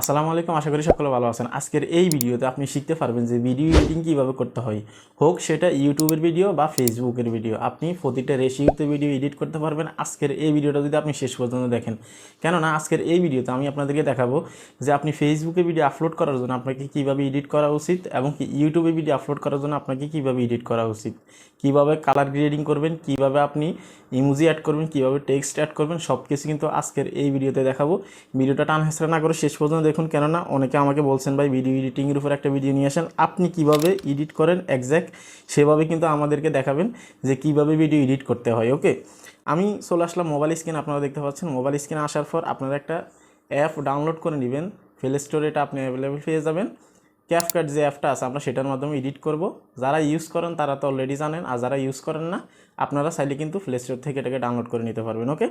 আসসালামু আলাইকুম, আশা করি সকলে ভালো আছেন। আজকের এই ভিডিওতে আপনি শিখতে পারবেন যে ভিডিও এডিটিং কীভাবে করতে হয়। হোক সেটা ইউটিউবের ভিডিও বা ফেসবুকের ভিডিও। আপনি প্রতিটা রেশিওতে ভিডিও এডিট করতে পারবেন। আজকের এই ভিডিওটা যদি আপনি শেষ পর্যন্ত দেখেন। কেননা, আজকের এই ভিডিওতে আমি আপনাদেরকে দেখাবো যে আপনি ফেসবুকে ভিডিও আপলোড করার জন্য আপনাকে কীভাবে এডিট করা উচিত এবং কি ইউটিউবে ভিডিও আপলোড করার জন্য আপনাকে কীভাবে এডিট করা উচিত। কীভাবে কালার গ্রেডিং করবেন, কীভাবে আপনি ইমোজি অ্যাড করবেন, কীভাবে টেক্সট অ্যাড করবেন সব কিছু কিন্তু আজকের এই ভিডিওতে দেখাবো। ভিডিওটা টান হেসরা না করে শেষ পর্যন্ত দেখুন, কেননা অনেকে আমাকে বলছেন, ভাই ভিডিও এডিটিংয়ের উপর একটা ভিডিও নিয়ে আসেন। আপনি কীভাবে এডিট করেন? একজ্যাক্ট সেভাবে কিন্তু আমাদেরকে দেখাবেন যে কীভাবে ভিডিও এডিট করতে হয় ওকে আমি চলে আসলাম মোবাইল স্ক্রিন আপনারা দেখতে পাচ্ছেন। মোবাইল স্ক্রিনে আসার পর আপনারা একটা অ্যাপ ডাউনলোড করে নেবেন। প্লে স্টোরে এটা আপনি অ্যাভেলেবেল পেয়ে যাবেন। ক্যাপকাট যে অ্যাপটা আছে, আমরা সেটার মাধ্যমে এডিট করব। যারা ইউজ করেন, তারা তো অলরেডি জানেন, আর যারা ইউজ করেন না, আপনারা চাইলে কিন্তু প্লে স্টোর থেকে এটাকে ডাউনলোড করে নিতে পারবেন ওকে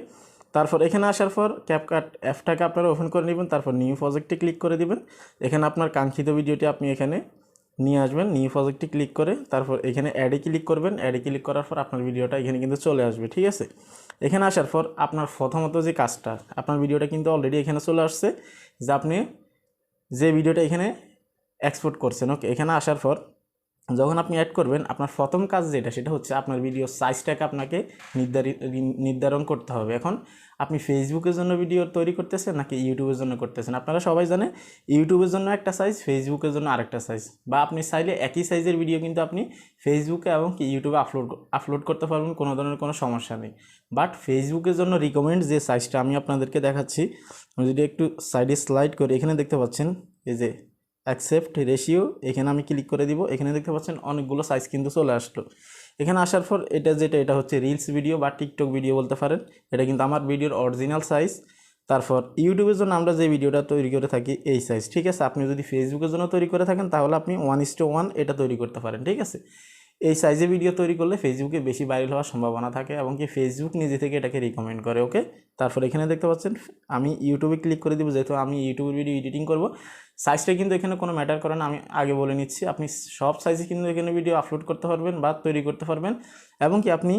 তারপর এখানে আসার পর ক্যাপকাট অ্যাপটাকে আপনারা ওপেন করে নেবেন, তারপর নিউ প্রজেক্টে ক্লিক করে দিবেন। এখানে আপনার কাঙ্ক্ষিত ভিডিওটি আপনি এখানে নিয়ে আসবেন নিউ প্রজেক্টে ক্লিক করে, তারপর এখানে অ্যাডে ক্লিক করবেন অ্যাডে ক্লিক করার পর আপনার ভিডিওটা এখানে কিন্তু চলে আসবে, ঠিক আছে? এখানে আসার পর আপনার প্রথমত যে কাজটা, আপনার ভিডিওটা কিন্তু অলরেডি এখানে চলে আসছে, যে আপনি যে ভিডিওটা এখানে এক্সপোর্ট করছেন। ওকে এখানে আসার পর যখন আপনি অ্যাড করবেন, আপনার প্রথম কাজ যেটা, সেটা হচ্ছে আপনার ভিডিও সাইজটাকে আপনাকে নির্ধারিত নির্ধারণ করতে হবে। এখন আপনি ফেসবুকের জন্য ভিডিও তৈরি করতেছেন নাকি ইউটিউবের জন্য করতেছেন? আপনারা সবাই জানেন ইউটিউবের জন্য একটা সাইজ ফেসবুকের জন্য আরেকটা সাইজ বা আপনি চাইলে একই সাইজের ভিডিও কিন্তু আপনি ফেসবুকে এবং কি ইউটিউবে আপলোড আপলোড করতে পারবেন, কোনো ধরনের কোনো সমস্যা নেই। বাট ফেসবুকের জন্য রিকমেন্ড যে সাইজটা আমি আপনাদেরকে দেখাচ্ছি আমি যদি একটু সাইডে স্লাইড করি, এখানে দেখতে পাচ্ছেন, এই যে অ্যাকসেপ্ট রেশিও এখানে আমি ক্লিক করে দিব। এখানে দেখতে পাচ্ছেন অনেকগুলো সাইজ কিন্তু চলে আসলো। এখানে আসার পর এটা যেটা, এটা হচ্ছে রিলস ভিডিও বা টিকটক ভিডিও বলতে পারেন। এটা কিন্তু আমার ভিডিওর অরিজিনাল সাইজ তারপর ইউটিউবের জন্য আমরা যে ভিডিওটা তৈরি করে থাকি, এই সাইজ ঠিক আছে? আপনি যদি ফেসবুকের জন্য তৈরি করে থাকেন, তাহলে আপনি ওয়ান ইস টু ওয়ান এটা তৈরি করতে পারেন, ঠিক আছে? এই সাইজে ভিডিও তৈরি করলে ফেসবুকে বেশি ভাইরাল হওয়ার সম্ভাবনা থাকে এবং কি ফেসবুক নিজে থেকে এটাকে রিকমেন্ড করে ওকে তারপর এখানে দেখতে পাচ্ছেন, আমি ইউটিউবে ক্লিক করে দিব, যেহেতু আমি ইউটিউবের ভিডিও এডিটিং করব। সাইজটা কিন্তু এখানে কোনো ম্যাটার করে না, আমি আগে বলে নিচ্ছি, আপনি সব সাইজে কিন্তু এখানে ভিডিও আপলোড করতে পারবেন বা তৈরি করতে পারবেন এবং কি আপনি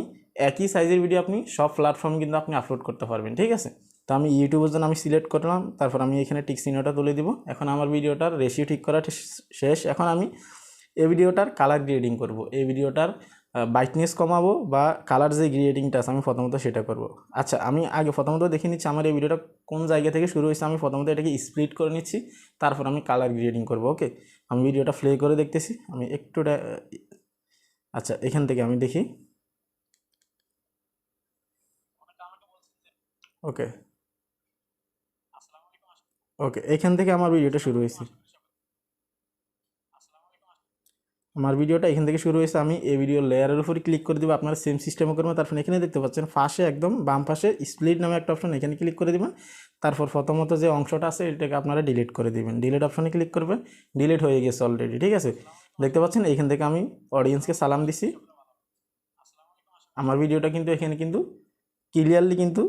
একই সাইজের ভিডিও আপনি সব প্ল্যাটফর্ম কিন্তু আপনি আপলোড করতে পারবেন, ঠিক আছে? তো আমি ইউটিউবের জন্য আমি সিলেক্ট করলাম, তারপর আমি এখানে টিক তুলে দিব। এখন আমার ভিডিওটার রেশিও ঠিক করা শেষ। এখন আমি এই ভিডিওটার কালার গ্রেডিং করব। এই ভিডিওটার ব্রাইটনেস কমাবো বা কালার যে গ্রেডিংটা আছে, আমি প্রথমত সেটা করব। আচ্ছা আমি আগে প্রথমত দেখে নিচ্ছি আমার এই ভিডিওটা কোন জায়গা থেকে শুরু হয়েছে। আমি প্রথমত এটাকে স্প্লিট করে নিচ্ছি, তারপর আমি কালার গ্রেডিং করব ওকে আমি ভিডিওটা প্লে করে দেখতেছি, আমি একটু আচ্ছা এখান থেকে আমি দেখি। ওকে ওকে এখান থেকে আমার ভিডিওটা শুরু হয়েছে। আমার ভিডিওটা এখান থেকে শুরু হয়েছে। আমি এই ভিডিও লেয়ারের উপরে ক্লিক করে দেবো। আপনার সেম সিস্টেমে করবেন। তারপর এখানে দেখতে পাচ্ছেন, ফাঁসে একদম বাম পাশে স্প্লিট নামে একটা অপশন এখানে ক্লিক করে দেবেন। তারপর প্রথমত যে অংশটা আছে, এটাকে আপনারা ডিলিট করে দিবেন। ডিলিট অপশনে ক্লিক করবেন। ডিলিট হয়ে গেছে অলরেডি ঠিক আছে? দেখতে পাচ্ছেন, এখান থেকে আমি অডিয়েন্সকে সালাম দিছি। আমার ভিডিওটা কিন্তু এখানে কিন্তু ক্লিয়ারলি কিন্তু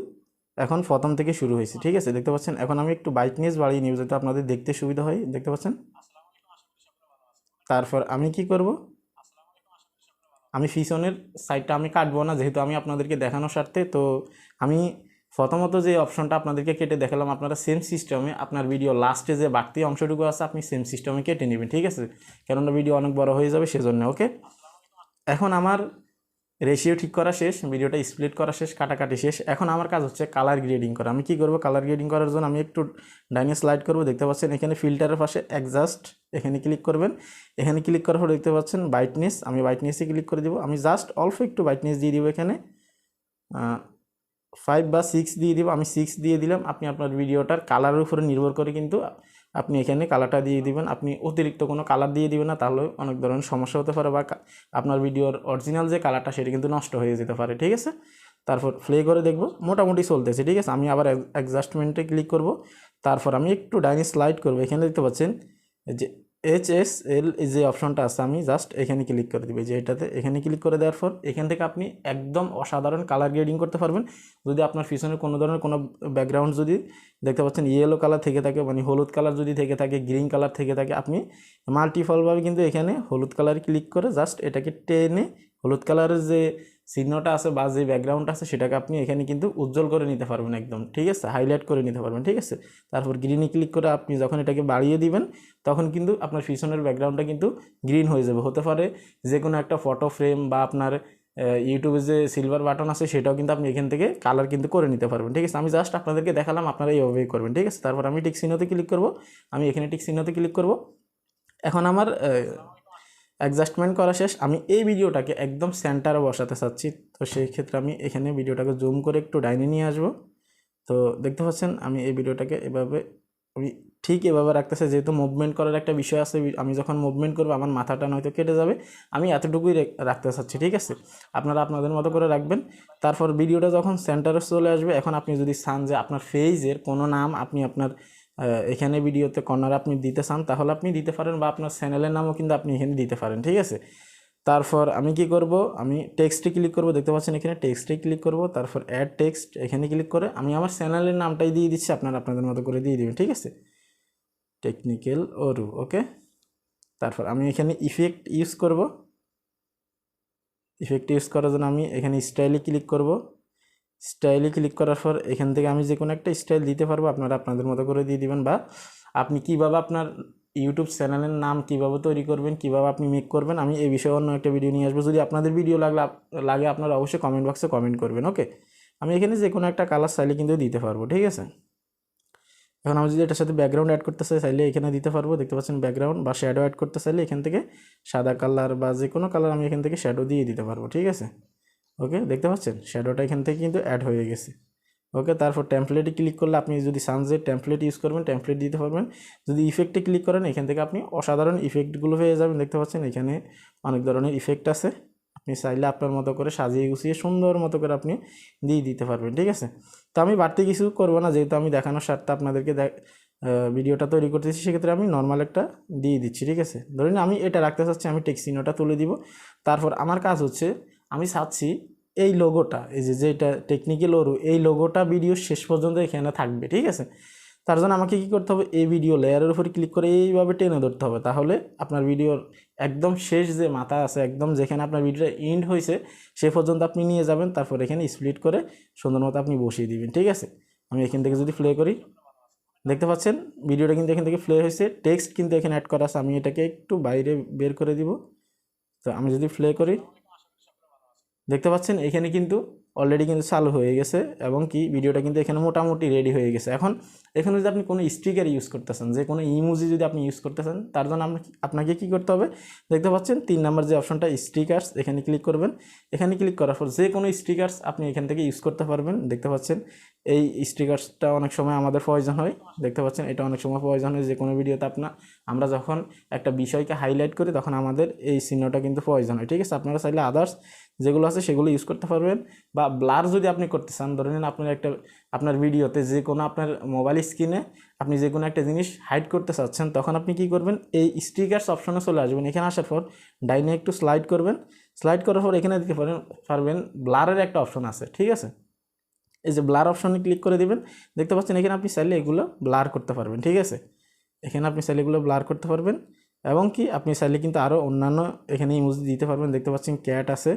এখন প্রথম থেকে শুরু হয়েছে, ঠিক আছে? দেখতে পাচ্ছেন, এখন আমি একটু ব্রাইটনেস বাড়িয়ে নিব, যাতে আপনাদের দেখতে সুবিধা হয়। দেখতে পাচ্ছেন? তারপর আমি কি করব? আমি পিছনের সাইডটা আমি কাটবো না, যেহেতু আমি আপনাদেরকে দেখানোর স্বার্থে। তো আমি প্রথমত যে অপশনটা আপনাদেরকে কেটে দেখালাম, আপনারা সেম সিস্টেমে আপনার ভিডিও লাস্টে যে বাড়তি অংশটুকু আছে, আপনি সেম সিস্টেমে কেটে নেবেন, ঠিক আছে? কেননা ভিডিও অনেক বড় হয়ে যাবে, সেজন্য ওকে এখন আমার রেশিও ঠিক করা শেষ ভিডিওটা স্প্লিট করা শেষ, কাটাকাটি শেষ। এখন আমার কাজ হচ্ছে কালার গ্রেডিং করা। আমি কি করব? কালার গ্রেডিং করার জন্য আমি একটু ডাইনে স্লাইড করব, দেখতে পাচ্ছেন এখানে ফিল্টারের পাশে অ্যাডজাস্ট এখানে ক্লিক করবেন। এখানে ক্লিক করার পর দেখতে পাচ্ছেন ব্রাইটনেস আমি ব্রাইটনেসে ক্লিক করে দেব। আমি জাস্ট অল্প একটু ব্রাইটনেস দিয়ে দিব এখানে। ফাইভ বা সিক্স দিয়ে দিব। আমি সিক্স দিয়ে দিলাম। আপনি আপনার ভিডিওটার কালারের উপরে নির্ভর করে কিন্তু আপনি এখানে কালারটা দিয়ে দিবেন। আপনি অতিরিক্ত কোনো কালার দিয়ে দিবেন না, তাহলে অনেক ধরনের সমস্যা হতে পারে বা আপনার ভিডিওর অরিজিনাল যে কালারটা সেটা কিন্তু নষ্ট হয়ে যেতে পারে, ঠিক আছে? তারপর ফ্লে করে দেখব, মোটামুটি চলতেছে, ঠিক আছে? আমি আবার অ্যাডজাস্টমেন্টে ক্লিক করব। তারপর আমি একটু ডাইনি স্লাইড করব। এখানে দেখতে পাচ্ছেন যে এইচ এস এল যে অপশনটা আছে, আমি জাস্ট এখানে ক্লিক করে দেবো। যে এটাতে এখানে ক্লিক করে দেওয়ার পর, এখান থেকে আপনি একদম অসাধারণ কালার গ্রেডিং করতে পারবেন। যদি আপনার পিছনে কোনো ধরনের কোনো ব্যাকগ্রাউন্ড যদি দেখতে পাচ্ছেন ইয়েলো কালার থেকে থাকে মানে হলুদ কালার যদি থেকে থাকে গ্রিন কালার থেকে থাকে, আপনি মাল্টিফলভাবে কিন্তু এখানে হলুদ কালার ক্লিক করে জাস্ট এটাকে টেনে, হলুদ কালারের যে চিহ্নটা আছে বা যে ব্যাকগ্রাউন্ড আছে সেটাকে আপনি এখানে কিন্তু উজ্জ্বল করে নিতে পারবেন একদম, ঠিক আছে? হাইলাইট করে নিতে পারবেন, ঠিক আছে? তারপর গ্রিনে ক্লিক করে আপনি যখন এটাকে বাড়িয়ে দিবেন, তখন কিন্তু আপনার পিছনের ব্যাকগ্রাউন্ডটা কিন্তু গ্রিন হয়ে যাবে। হতে পারে যে কোনো একটা ফটো ফ্রেম বা আপনার ইউটিউবে যে সিলভার বাটন আছে সেটাও কিন্তু আপনি এখান থেকে কালার কিন্তু করে নিতে পারবেন, ঠিক আছে? আমি জাস্ট আপনাদেরকে দেখালাম, আপনারা এইভাবেই করবেন, ঠিক আছে? তারপর আমি টিক চিহ্নতে ক্লিক করব, আমি এখানে টিক চিহ্নতে ক্লিক করব। এখন আমার অ্যাডজাস্টমেন্ট করা শেষ। আমি এই ভিডিওটাকে একদম সেন্টারে বসাতে চাচ্ছি। তো সেই ক্ষেত্রে আমি এখানে ভিডিওটাকে জুম করে একটু ডাইনে নিয়ে আসব। তো দেখতে পাচ্ছেন, আমি এই ভিডিওটাকে এভাবে, আমি ঠিক এভাবে রাখতেছে, যেহেতু মুভমেন্ট করার একটা বিষয় আছে আমি যখন মুভমেন্ট করব, আমার মাথাটা নয়তো কেটে যাবে। আমি এতটুকুই রাখতে চাচ্ছি, ঠিক আছে? আপনারা আপনাদের মতো করে রাখবেন। তারপর ভিডিওটা যখন সেন্টারে চলে আসবে, এখন আপনি যদি চান যে আপনার ফেজের কোনো নাম আপনি আপনার এখানে ভিডিওতে কর্নার আপনি দিতে চান, তাহলে আপনি দিতে পারেন বা আপনার চ্যানেলের নামও কিন্তু আপনি এখানে দিতে পারেন, ঠিক আছে? তারপর আমি কি করব? আমি টেক্সটে ক্লিক করব, দেখতে পাচ্ছেন এখানে টেক্সটে ক্লিক করব, তারপর অ্যাড টেক্সট এখানে ক্লিক করে আমি আমার চ্যানেলের নামটাই দিয়ে দিচ্ছি, আপনারা আপনাদের মতো করে দিয়ে দিবেন, ঠিক আছে? টেকনিক্যাল ওরু ওকে তারপর আমি এখানে ইফেক্ট ইউজ করব। ইফেক্ট ইউজ করার জন্য আমি এখানে স্টাইলে ক্লিক করব। স্টাইলে ক্লিক করার পর এখান থেকে আমি যে কোনো একটা স্টাইল দিতে পারব, আপনারা আপনাদের মতো করে দিয়ে দিবেন বা আপনি কীভাবে আপনার ইউটিউব চ্যানেলের নাম কীভাবে তৈরি করবেন, কীভাবে আপনি মেক করবেন, আমি এই বিষয়ে অন্য একটা ভিডিও নিয়ে আসব। যদি আপনাদের ভিডিও লাগলে, লাগে আপনারা অবশ্যই কমেন্ট বক্সে কমেন্ট করবেন ওকে আমি এখানে যে কোনো একটা কালার চাইলে কিন্তু দিতে পারব, ঠিক আছে? এখন আমি যদি এটার সাথে ব্যাকগ্রাউন্ড অ্যাড করতে চাই চাইলে এখানে দিতে পারব, দেখতে পাচ্ছেন ব্যাকগ্রাউন্ড বা শ্যাডো অ্যাড করতে চাইলে এখান থেকে সাদা কালার বা যে কোনো কালার আমি এখান থেকে শ্যাডো দিয়ে দিতে পারব, ঠিক আছে? ওকে, দেখতে পাচ্ছেন? শ্যাডোটা এখান থেকে কিন্তু অ্যাড হয়ে গেছে। ওকে, তারপর টেমপ্লেটে ক্লিক করলে আপনি যদি সানজেট টেমপ্লেট ইউজ করবেন টেমপ্লেট দিতে পারবেন। যদি ইফেক্টে ক্লিক করেন, এখান থেকে আপনি অসাধারণ ইফেক্টগুলো পেয়ে যাবেন। দেখতে পাচ্ছেন, এখানে অনেক ধরনের ইফেক্ট আছে। আপনি চাইলে আপনার মতো করে সাজিয়ে গুছিয়ে সুন্দর মতো করে আপনি দিয়ে দিতে পারবেন, ঠিক আছে? তো আমি বাড়তি কিছু করব না, যেহেতু আমি দেখানোর স্বার্থে আপনাদেরকে ভিডিওটা তৈরি করতেছি, সেক্ষেত্রে আমি নর্মাল একটা দিয়ে দিচ্ছি, ঠিক আছে? ধরুন আমি এটা রাখতে চাচ্ছি, আমি টেক্সিনোটা তুলে দিব। তারপর আমার কাজ হচ্ছে আমি চাচ্ছি এই লোগোটা এই যে যেটা টেকনিক্যাল ওরু এই লোগোটা ভিডিও শেষ পর্যন্ত এখানে থাকবে, ঠিক আছে? তার জন্য আমাকে কী করতে হবে? এই ভিডিও লেয়ারের উপর ক্লিক করে এইভাবে টেনে ধরতে হবে। তাহলে আপনার ভিডিওর একদম শেষ যে মাথা আছে, একদম যেখানে আপনার ভিডিওটা এন্ড হয়েছে, সে পর্যন্ত আপনি নিয়ে যাবেন, তারপর এখানে স্প্লিট করে সুন্দর মতো আপনি বসিয়ে দিবেন, ঠিক আছে? আমি এখান থেকে যদি প্লে করি, দেখতে পাচ্ছেন? ভিডিওটা কিন্তু এখান থেকে প্লে হয়েছে টেক্সট কিন্তু এখানে অ্যাড করা আছে, আমি এটাকে একটু বাইরে বের করে দিব। তো আমি যদি প্লে করি দেখতে পাচ্ছেন, এখানে কিন্তু অলরেডি কিন্তু চালু হয়ে গেছে এবং কি ভিডিওটা কিন্তু এখানে মোটামুটি রেডি হয়ে গেছে। এখন, এখানে যদি আপনি কোনো স্টিকার ইউজ করতেছেন, যে কোনো ইমোজি যদি আপনি ইউজ করতেছেন, তার জন্য আপনাকে কি কী করতে হবে? দেখতে পাচ্ছেন, তিন নাম্বার যে অপশনটা স্টিকার্স এখানে ক্লিক করবেন। এখানে ক্লিক করার পর যে কোনো স্টিকার্স আপনি এখান থেকে ইউজ করতে পারবেন। দেখতে পাচ্ছেন এই স্টিকার্সটা অনেক সময় আমাদের প্রয়োজন হয়, দেখতে পাচ্ছেন? এটা অনেক সময় প্রয়োজন হয় যে কোনো ভিডিওতে আপনার আমরা যখন একটা বিষয়কে হাইলাইট করি, তখন আমাদের এই চিহ্নটা কিন্তু প্রয়োজন হয়, ঠিক আছে? আপনারা চাইলে আদার্স যেগুলো আছে, সেগুলো ইউজ করতে পারবেন, বা ব্লার যদি আপনি করতে চান, ধরে নিন আপনার একটা, আপনার ভিডিওতে যে কোনো আপনার মোবাইল স্ক্রিনে আপনি যে কোনো একটা জিনিস হাইড করতে চাচ্ছেন, তখন আপনি কি করবেন? এই স্টিকার্স অপশনে চলে আসবেন, এখানে আসার পর ডাইনে একটু স্লাইড করবেন স্লাইড করার পর এখানে দিতে পারেন, পারবেন ব্লারের একটা অপশন আছে, ঠিক আছে? এই যে ব্লার অপশনে ক্লিক করে দেবেন, দেখতে পাচ্ছেন এখানে আপনি চাইলে এগুলো ব্লার করতে পারবেন, ঠিক আছে? এখানে আপনি চাইলে এগুলো ব্লার করতে পারবেন এবং কি আপনি চাইলে কিন্তু আরও অন্যান্য এখানে ইমোজি দিতে পারবেন, দেখতে পাচ্ছেন ক্যাট আছে,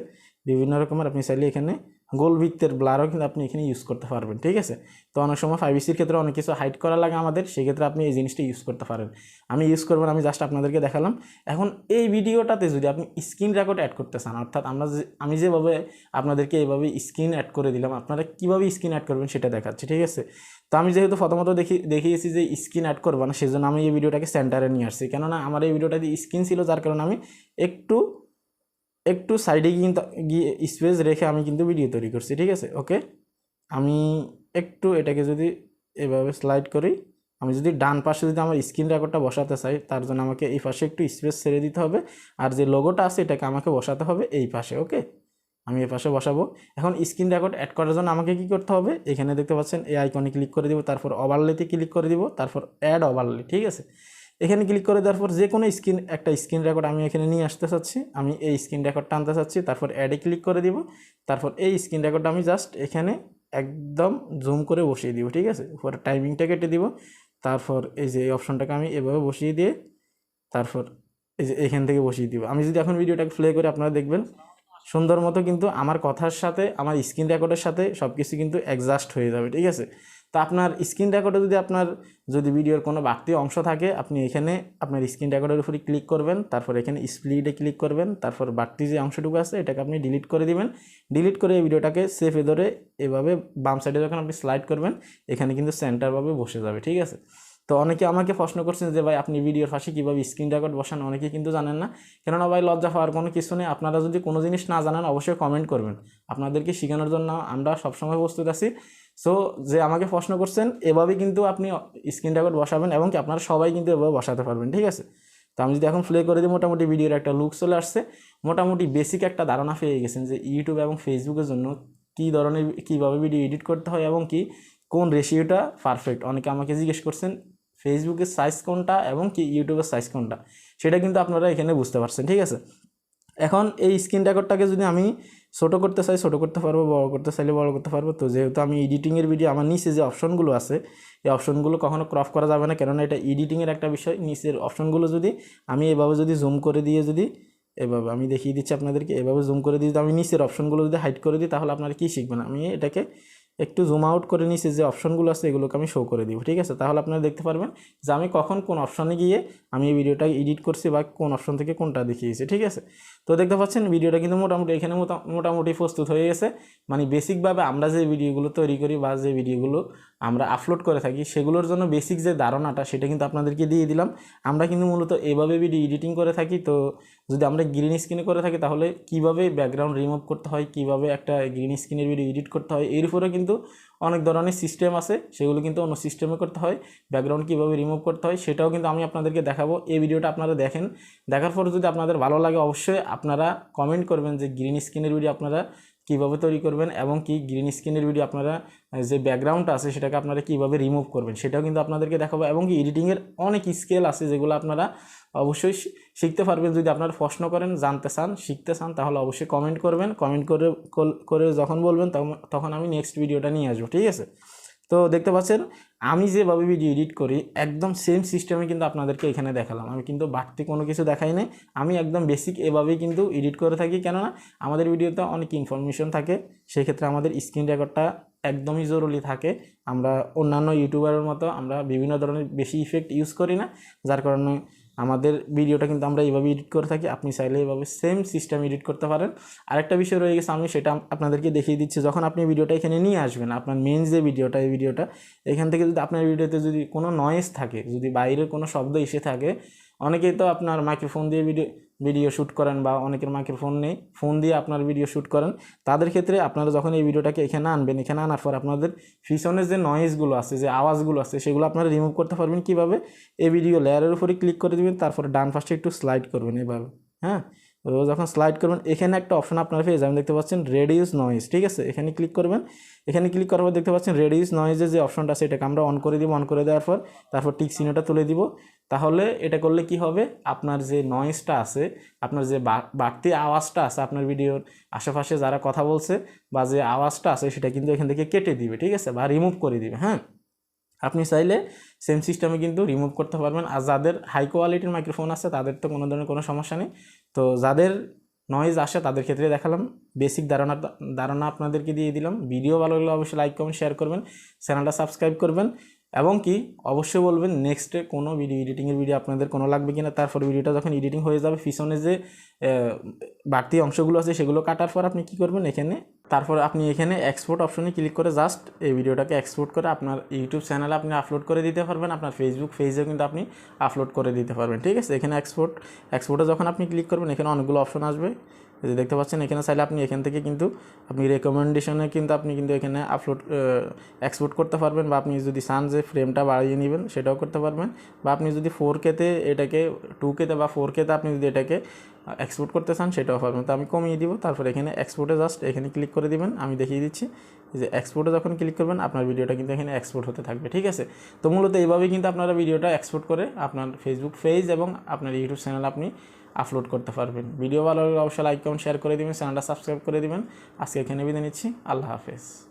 বিভিন্ন রকমের আপনি চাইলে এখানে গোল ভিত্তের ব্লারও কিন্তু আপনি এখানে ইউজ করতে পারবেন, ঠিক আছে? তো অনেক সময় ফাইভ সির ক্ষেত্রে অনেক কিছু হাইড করা লাগে আমাদের, সেক্ষেত্রে আপনি এই জিনিসটা ইউজ করতে পারেন। আমি ইউজ করবেন আমি জাস্ট আপনাদেরকে দেখালাম। এখন এই ভিডিওটাতে যদি আপনি স্ক্রিন রেকর্ড অ্যাড করতে চান, অর্থাৎ আমরা যে, আমি যেভাবে আপনাদেরকে এইভাবে স্ক্রিন অ্যাড করে দিলাম, আপনারা কীভাবে স্ক্রিন অ্যাড করবেন সেটা দেখাচ্ছি, ঠিক আছে? তো আমি যেহেতু প্রথমত দেখি, দেখিয়েছি যে স্ক্রিন অ্যাড করব না, সেজন্য আমি এই ভিডিওটাকে সেন্টারে নিয়ে আসছি। কেননা আমার এই ভিডিওটাতে স্ক্রিন ছিল, যার কারণে আমি একটু একটু সাইডে কিন্তু, গিয়ে স্পেস রেখে আমি কিন্তু ভিডিও তৈরি করছি, ঠিক আছে? ওকে আমি একটু এটাকে যদি এভাবে স্লাইড করি, আমি যদি ডান পাশে যদি আমার স্ক্রিন রেকর্ডটা বসাতে চাই, তার জন্য আমাকে এই পাশে একটু স্পেস ছেড়ে দিতে হবে, আর যে লোগোটা আছে, এটাকে আমাকে বসাতে হবে এই পাশে ওকে আমি এই পাশে বসাবো। এখন স্ক্রিন রেকর্ড অ্যাড করার জন্য আমাকে কি করতে হবে? এখানে দেখতে পাচ্ছেন এই আইকনে ক্লিক করে দিব, তারপর ওভারলেতে ক্লিক করে দিব, তারপর অ্যাড ওভারলে ঠিক আছে? এখানে ক্লিক করে দেওয়ার পর যে কোনো স্ক্রিন একটা স্ক্রিন রেকর্ড আমি এখানে নিয়ে আসতে চাচ্ছি। আমি এই স্ক্রিন রেকর্ডটা আনতে চাচ্ছি, তারপর অ্যাডে ক্লিক করে দিব। তারপর এই স্ক্রিন রেকর্ডটা আমি জাস্ট এখানে একদম জুম করে বসিয়ে দিব, ঠিক আছে? উপরে টাইমিংটা কেটে দিব। তারপর এই যে এই অপশনটাকে আমি এভাবে বসিয়ে দিয়ে, তারপর এই যে এখান থেকে বসিয়ে দিব। আমি যদি এখন ভিডিওটাকে প্লে করে, আপনারা দেখবেন সুন্দর মতো কিন্তু আমার কথার সাথে, আমার স্ক্রিন রেকর্ডের সাথে সব কিছু কিন্তু অ্যাডজাস্ট হয়ে যাবে, ঠিক আছে? তো আপনার স্ক্রিন রেকর্ডে যদি আপনার, যদি ভিডিওর কোনো বাড়তি অংশ থাকে, আপনি এখানে আপনার স্ক্রিন রেকর্ডের উপরে ক্লিক করবেন, তারপর এখানে স্প্লিটে ক্লিক করবেন, তারপর বাড়তি যে অংশটুকু আছে, এটাকে আপনি ডিলিট করে দিবেন। ডিলিট করে এই ভিডিওটাকে সেফে ধরে এভাবে বাম সাইডে যখন আপনি স্লাইড করবেন, এখানে কিন্তু সেন্টারভাবে বসে যাবে, ঠিক আছে? তো অনেকে আমাকে প্রশ্ন করছেন যে, ভাই, আপনি ভিডিওর পাশে কীভাবে স্ক্রিন রেকর্ড বসান? অনেকে কিন্তু জানেন না। কেননা ভাই, লজ্জা পাওয়ার কোনো কিছু নেই। আপনারা যদি কোনো জিনিস না জানেন, অবশ্যই কমেন্ট করবেন। আপনাদেরকে শেখানোর জন্য আমরা সবসময় প্রস্তুত আছি। সো যে আমাকে প্রশ্ন করছেন, এভাবে কিন্তু আপনি স্ক্রিন রেকর্ড বসাবেন এবং কি আপনারা সবাই কিন্তু এভাবে বসাতে পারবেন, ঠিক আছে? তো আমি যদি এখন প্লে করে দিই, মোটামুটি ভিডিওর একটা লুক চলে আসছে। মোটামুটি বেসিক একটা ধারণা পেয়ে গেছেন যে ইউটিউব এবং ফেসবুকের জন্য কী ধরনের, কীভাবে ভিডিও এডিট করতে হয় এবং কি কোন রেশিওটা পারফেক্ট অনেকে আমাকে জিজ্ঞেস করছেন ফেসবুকের সাইজ কোনটা এবং কি ইউটিউবের সাইজ কোনটা? সেটা কিন্তু আপনারা এখানে বুঝতে পারছেন, ঠিক আছে? এখন এই স্ক্রিন রেকর্ডটাকে যদি আমি ছোটো করতে চাই, ছোটো করতে পারব, বড় করতে চাইলে বড় করতে পারব। তো যেহেতু আমি এডিটিংয়ের ভিডিও আমার নিচে যে অপশনগুলো আছে, এই অপশনগুলো কখনো ক্রপ করা যাবে না। কেননা এটা এডিটিংয়ের একটা বিষয়। নিচের অপশনগুলো যদি আমি এভাবে যদি জুম করে দিয়ে যদি, এভাবে আমি দেখিয়ে দিচ্ছি আপনাদেরকে, এভাবে জুম করে যদি আমি নিচের অপশনগুলো যদি হাইড করে দিই, তাহলে আপনারা কী শিখবেন? আমি এটাকে একটু জুম আউট করে নিচে যে অপশনগুলো আছে, এগুলোকে আমি শো করে দিব, ঠিক আছে? তাহলে আপনারা দেখতে পারবেন যে আমি কখন কোন অপশনে গিয়ে আমি এই ভিডিওটা এডিট করছি বা কোন অপশন থেকে কোনটা দেখিয়েছি, ঠিক আছে? তো দেখতে পাচ্ছেন, ভিডিওটা কিন্তু মোটামুটি এখানে মোটা- মোটামুটি প্রস্তুত হয়ে গেছে। মানে বেসিকভাবে আমরা যে ভিডিওগুলো তৈরি করি বা যে ভিডিওগুলো আমরা আপলোড করে থাকি, সেগুলোর জন্য বেসিক যে ধারণাটা, সেটা কিন্তু আপনাদেরকে দিয়ে দিলাম। আমরা কিন্তু মূলত এভাবে ভিডিও এডিটিং করে থাকি। তো যদি আমরা গ্রিন স্ক্রিনে করে থাকি, তাহলে কীভাবে ব্যাকগ্রাউন্ড রিমুভ করতে হয়, কীভাবে একটা গ্রিন স্ক্রিনের ভিডিও এডিট করতে হয়, এর উপরে কিন্তু অনেক ধরনের সিস্টেম আছে, সেগুলো কিন্তু অন্য সিস্টেমে করতে হয়। ব্যাকগ্রাউন্ড কীভাবে রিমুভ করতে হয়, সেটাও কিন্তু আমি আপনাদেরকে দেখাবো। এই ভিডিওটা আপনারা দেখেন। দেখার পর যদি আপনাদের ভালো লাগে, অবশ্যই আপনারা কমেন্ট করবেন যে গ্রিন স্ক্রিনের ভিডিও আপনারা কীভাবে তৈরি করবেন এবং কি গ্রিন স্ক্রিনের ভিডিও আপনারা যে ব্যাকগ্রাউন্ডটা আছে সেটাকে আপনারা কীভাবে রিমুভ করবেন, সেটাও কিন্তু আপনাদেরকে দেখাবো এবং কি এডিটিংয়ের অনেক স্কেল আছে যেগুলো আপনারা অবশ্যই শিখতে পারবেন। যদি আপনারা প্রশ্ন করেন, জানতে চান, শিখতে চান, তাহলে অবশ্যই কমেন্ট করবেন। কমেন্ট করে করে যখন বলবেন, তখন আমি নেক্সট ভিডিওটা নিয়ে আসব, ঠিক আছে? তো দেখতে পাচ্ছেন, আমি যেভাবে ভিডিও এডিট করি, একদম সেম সিস্টেমে কিন্তু আপনাদেরকে এখানে দেখালাম। আমি কিন্তু বাড়তি কোনো কিছু দেখাই নাই। আমি একদম বেসিক এভাবেই কিন্তু এডিট করে থাকি। কেননা, আমাদের ভিডিওতে অনেক ইনফরমেশন থাকে। সেক্ষেত্রে আমাদের স্ক্রিন রেকর্ডটা একদমই জরুরি থাকে। আমরা অন্যান্য ইউটিউবারের মতো আমরা বিভিন্ন ধরনের বেশি ইফেক্ট ইউজ করি না। যার কারণে আমাদের ভিডিওটা কিন্তু আমরা এইভাবে এডিট করে থাকি, আপনি চাইলে এইভাবে সেম সিস্টেম এডিট করতে পারেন। আরেকটা বিষয় রয়ে গেছে, আমি সেটা আপনাদেরকে দেখিয়ে দিচ্ছি, যখন আপনি ভিডিওটা এখানে নিয়ে আসবেন, আপনার মেন যে ভিডিওটা এই ভিডিওটা এখান থেকে যদি আপনার ভিডিওতে যদি কোনো নয়েজ থাকে, যদি বাইরের কোনো শব্দ এসে থাকে, অনেকেই তো আপনার মাইক্রোফোন দিয়ে ভিডিও ভিডিও শ্যুট করেন বা অনেকের মাইক্রোফোন নেই ফোন দিয়ে আপনার ভিডিও শ্যুট করেন, তাদের ক্ষেত্রে আপনারা যখন এই ভিডিওটাকে এখানে আনবেন, এখানে আনার পর আপনাদের পিছনের যে নয়েজগুলো আছে, যে আওয়াজগুলো আছে, সেগুলো আপনারা রিমুভ করতে পারবেন কীভাবে? এই ভিডিও লেয়ারের উপরে ক্লিক করে দিবেন, তারপরে ডান পাশে একটু স্লাইড করবেন এভাবে হ্যাঁ? তো যখন স্লাইড করবেন, এখানে একটা অপশন আপনারা পেয়ে যাবেন, দেখতে পাচ্ছেন রেডিউস নয়েজ ঠিক আছে? এখানে ক্লিক করবেন, এখানে ক্লিক করার পর দেখতে পাচ্ছেন রেডিউস নয়েজের যে অপশনটা আছে, এটাকে আমরা অন করে দিব অন করে দেওয়ার পর, তারপর টিক চিহ্নটা তুলে দিব তাহলে এটা করলে কি হবে? আপনার যে নয়েজটা আছে, আপনার যে বাড়তি আওয়াজটা আছে আপনার ভিডিওর আশেপাশে যারা কথা বলছে বা যে আওয়াজটা আছে সেটা কিন্তু এখান থেকে কেটে দিবে, ঠিক আছে? বা রিমুভ করে দিবে হ্যাঁ? আপনি চাইলে সেম সিস্টেমে কিন্তু রিমুভ করতে পারবেন। আর যাদের হাই কোয়ালিটির মাইক্রোফোন আছে, তাদের তো কোনো ধরনের কোনো সমস্যা নেই। তো যাদের নয়েজ আসে, তাদের ক্ষেত্রে দেখালাম। বেসিক ধারণা ধারণা আপনাদেরকে দিয়ে দিলাম। ভিডিও ভালো লাগলে অবশ্যই লাইক কমেন্ট শেয়ার করবেন। চ্যানেলটা সাবস্ক্রাইব করবেন। এবং কি, অবশ্যই বলবেন নেক্সটে কোনো ভিডিও এডিটিংয়ের ভিডিও আপনাদের কোনো লাগবে কিনা, তারপর ভিডিওটা যখন এডিটিং হয়ে যাবে, পিছনে যে বাড়তি অংশগুলো আছে সেগুলো কাটার পর আপনি কি করবেন এখানে? তারপর আপনি এখানে এক্সপোর্ট অপশনে ক্লিক করে জাস্ট এই ভিডিওটাকে এক্সপোর্ট করে আপনার ইউটিউব চ্যানেলে আপনি আপলোড করে দিতে পারবেন, আপনার ফেসবুক পেজেও কিন্তু আপনি আপলোড করে দিতে পারবেন, ঠিক আছে? এখানে এক্সপোর্ট এক্সপোর্টে যখন আপনি ক্লিক করবেন, এখানে অনেকগুলো অপশন আসবে। যে দেখতে পাচ্ছেন, এখানে চাইলে আপনি এখান থেকে কিন্তু আপনি রেকমেন্ডেশনে কিন্তু আপনি কিন্তু এখানে আপলোড এক্সপোর্ট করতে পারবেন বা আপনি যদি চান যে ফ্রেমটা বাড়িয়ে নেবেন, সেটাও করতে পারবেন। বা আপনি যদি ফোর কেতে এটাকে টু কেতে বা ফোর কেতে আপনি যদি এটাকে এক্সপোর্ট করতে চান, সেটাও পারবেন। তো আমি কমিয়ে দিব, তারপর এখানে এক্সপোর্টে জাস্ট এখানে ক্লিক করে দিবেন, আমি দেখিয়ে দিচ্ছি। যে এক্সপোর্টে যখন ক্লিক করবেন, আপনার ভিডিওটা কিন্তু এখানে এক্সপোর্ট হতে থাকবে, ঠিক আছে? তো মূলত এইভাবেই কিন্তু আপনারা ভিডিওটা এক্সপোর্ট করে আপনার ফেসবুক পেজ এবং আপনার ইউটিউব চ্যানেল আপনি আপলোড করতে পারবেন। ভিডিও ভালো লাগলে অবশ্যই লাইক কমেন্ট শেয়ার করে দেবেন চ্যানেলটা সাবস্ক্রাইব করে দেবেন। আজকে এখানে বিদায় নিচ্ছি। আল্লাহ হাফেজ।